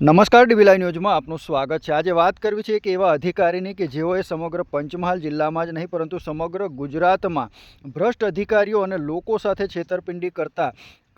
નમસ્કાર ડીબીલાઈ ન્યૂઝમાં આપનું સ્વાગત છે. આજે વાત કરવી છે એક એવા અધિકારીની કે જેઓએ સમગ્ર પંચમહાલ જિલ્લામાં જ નહીં, પરંતુ સમગ્ર ગુજરાતમાં ભ્રષ્ટ અધિકારીઓ અને લોકો સાથે છેતરપિંડી કરતા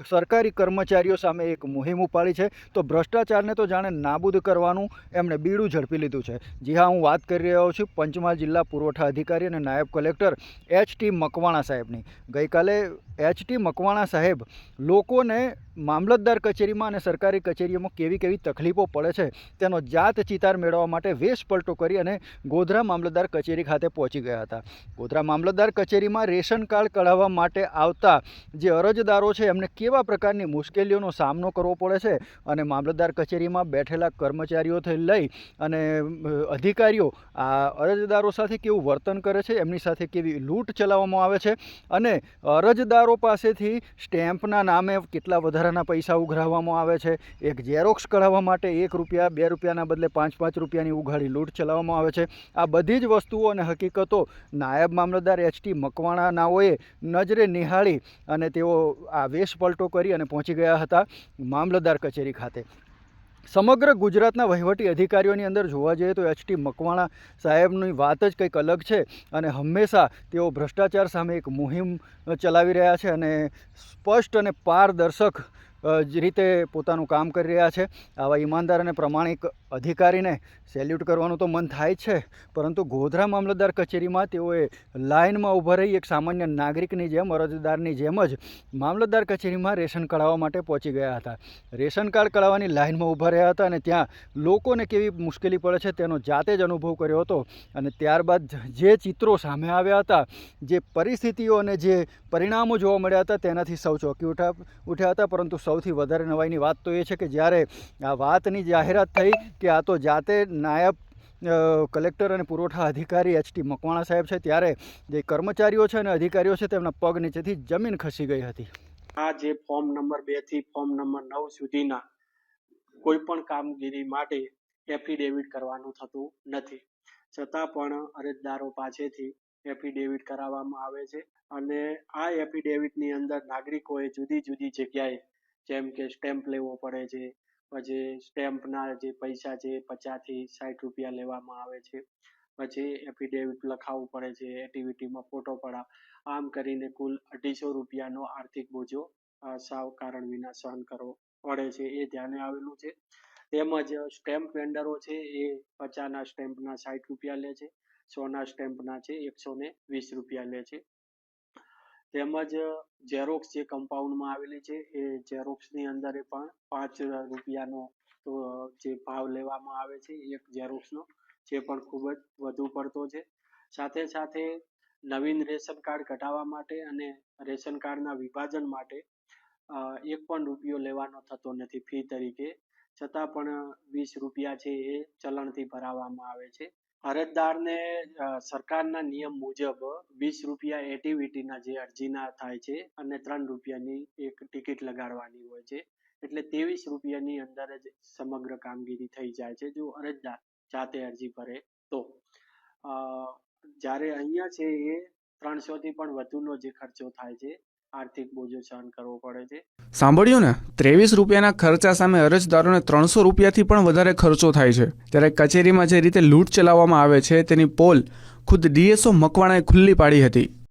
સરકારી કર્મચારીઓ સામે એક મુહિમ ઉપાડી છે. તો ભ્રષ્ટાચારને તો જાણે નાબૂદ કરવાનું એમણે બીડું ઝડપી લીધું છે. જી હા, હું વાત કરી રહ્યો છું પંચમહાલ જિલ્લા પુરવઠા અધિકારી અને નાયબ કલેક્ટર એચ ટી મકવાણા સાહેબની. ગઈકાલે એચ ટી મકવાણા સાહેબ, લોકોને મામલતદાર કચેરીમાં અને સરકારી કચેરીઓમાં કેવી કેવી તકલીફો પડે છે, તેનો જાત ચિતાર મેળવવા માટે વેશ પલટો કરી અને ગોધરા મામલતદાર કચેરી ખાતે પહોંચી ગયા હતા. ગોધરા મામલતદાર કચેરીમાં રેશન કાર્ડ કઢાવવા માટે આવતા જે અરજદારો છે, એમને કેવા પ્રકારની મુશ્કેલીઓનો સામનો કરવો પડે છે? અને મામલતદાર કચેરીમાં બેઠેલા કર્મચારીઓથી લઈ અને અધિકારીઓ આ અરજદારો સાથે કેવું વર્તન કરે છે? એમની સાથે કેવી લૂંટ ચલાવવામાં આવે છે? અને અરજદારો પાસેથી સ્ટેમ્પના નામે કેટલા વધારાના પૈસા ઉઘરાવવામાં આવે છે? એક ઝેરોક્સ કઢાવવા માટે એક રૂપિયા, બે રૂપિયાના બદલે પાંચ પાંચ રૂપિયાની ઉઘાડી લૂંટ ચલાવવામાં આવે છે. આ બધી જ વસ્તુઓ અને હકીકતો નાયબ મામલતદાર એચટી મકવાણાનાઓએ નજરે નિહાળી અને તેઓ આ વેશ પલટો કરી અને પહોંચી ગયા હતા મામલતદાર કચેરી ખાતે. સમગ્ર ગુજરાતના વહીવટી અધિકારીઓની અંદર જોવા જઈએ તો એચટી મકવાણા સાહેબની વાત જ કંઈક અલગ છે અને હંમેશા તેઓ ભ્રષ્ટાચાર સામે એક મુહિમ ચલાવી રહ્યા છે અને સ્પષ્ટ અને પારદર્શક રીતે પોતાનું કામ કરી રહ્યા છે. આવા ઈમાનદાર અને પ્રમાણિક અધિકારીને સેલ્યુટ કરવાનું તો મન થાય છે, પરંતુ ગોધરા મામલતદાર કચેરીમાં તેઓએ લાઇનમાં ઊભા રહી એક સામાન્ય નાગરિકની જેમ, અરજદારની જેમ જ મામલતદાર કચેરીમાં રેશન કઢાવવા માટે પહોંચી ગયા હતા. રેશન કાર્ડ કઢાવવાની લાઇનમાં ઊભા રહ્યા હતા અને ત્યાં લોકોને કેવી મુશ્કેલી પડે છે તેનો જાતે જ અનુભવ કર્યો હતો અને ત્યારબાદ જે ચિત્રો સામે આવ્યા હતા, જે પરિસ્થિતિઓ અને જે પરિણામો જોવા મળ્યા હતા તેનાથી સૌ ચોંકી ઉઠા, ઉઠ્યા હતા, પરંતુ સૌથી વધારે નવાઈની વાત તો એ છે કે જ્યારે આ વાતની જાહેરાત થઈ કે આ તો જાતે નાયબ કલેક્ટર અને પુરવઠા અધિકારી એચટી મકવાણા સાહેબ છે, ત્યારે જે કર્મચારીઓ છે અને અધિકારીઓ છે, તેમના પગ નીચેથી જમીન ખસી ગઈ હતી. આ જે ફોર્મ નંબર બેથી ફોર્મ નંબર નવ સુધીના કોઈ પણ કામગીરી માટે એફિડેવિટ કરવાનું થતું નથી. છતાં પણ અરજદારો પાસેથી એફિડેવિટ કરાવવામાં આવે છે અને આ એફિડેવિટની અંદર નાગરિકોએ જુદી જુદી જગ્યાએ, જેમ કે સ્ટેમ્પ લેવો પડે છે પછી સ્ટેમ્પના જે પૈસા છે પચાસથી સાઠ રૂપિયા લેવામાં આવે છે. પછી એફિડેવિટ લખાવવું પડે છે એક્ટિવિટીમાં ફોટો પડાવ. આમ કરીને કુલ અઢીસો રૂપિયાનો આર્થિક બોજો સાવ કારણ વિના સહન કરવો પડે છે, એ ધ્યાને આવેલું છે. તેમજ સ્ટેમ્પ વેન્ડરો છે એ પચાસના સ્ટેમ્પના સાઠ રૂપિયા લે છે, સોના સ્ટેમ્પના છે એકસો ને વીસ રૂપિયા લે છે. તેમજ ઝેરોક્સ જે કમ્પાઉન્ડમાં આવેલી છે, એ ઝેરોક્સની અંદર પણ પાંચ રૂપિયાનો જે ભાવ લેવામાં આવે છે, એક ઝેરોક્સનો જે પણ ખૂબ જ વધુ પડતો છે. સાથે સાથે નવીન રેશન કાર્ડ કઢાવવા માટે અને રેશન કાર્ડના વિભાજન માટે એક પણ રૂપિયો લેવાનો થતો નથી ફી તરીકે. છતાં પણ વીસ રૂપિયા છે એ ચલણથી ભરાવવામાં આવે છે. અરજદારને સરકારના નિયમ મુજબ વીસ રૂપિયા એટીવીટીના જે અરજીના થાય છે અને ત્રણ રૂપિયાની એક ટિકિટ લગાડવાની હોય છે. એટલે ત્રેવીસ રૂપિયાની અંદર જ સમગ્ર કામગીરી થઈ જાય છે જો અરજદાર જાતે અરજી ભરે તો. જ્યારે અહીંયા છે એ ત્રણસો થી પણ વધુનો જે ખર્ચો થાય છે આર્થિક બોજો સહન કરવો પડે છે. સાંભળ્યું ને? ત્રેવીસ રૂપિયાના ખર્ચા સામે અરજદારોને ત્રણસો રૂપિયાથી પણ વધારે ખર્ચો થાય છે. ત્યારે કચેરીમાં જે રીતે લૂંટ ચલાવવામાં આવે છે તેની પોલ ખુદ ડીએસઓ મકવાણાએ ખુલ્લી પાડી હતી.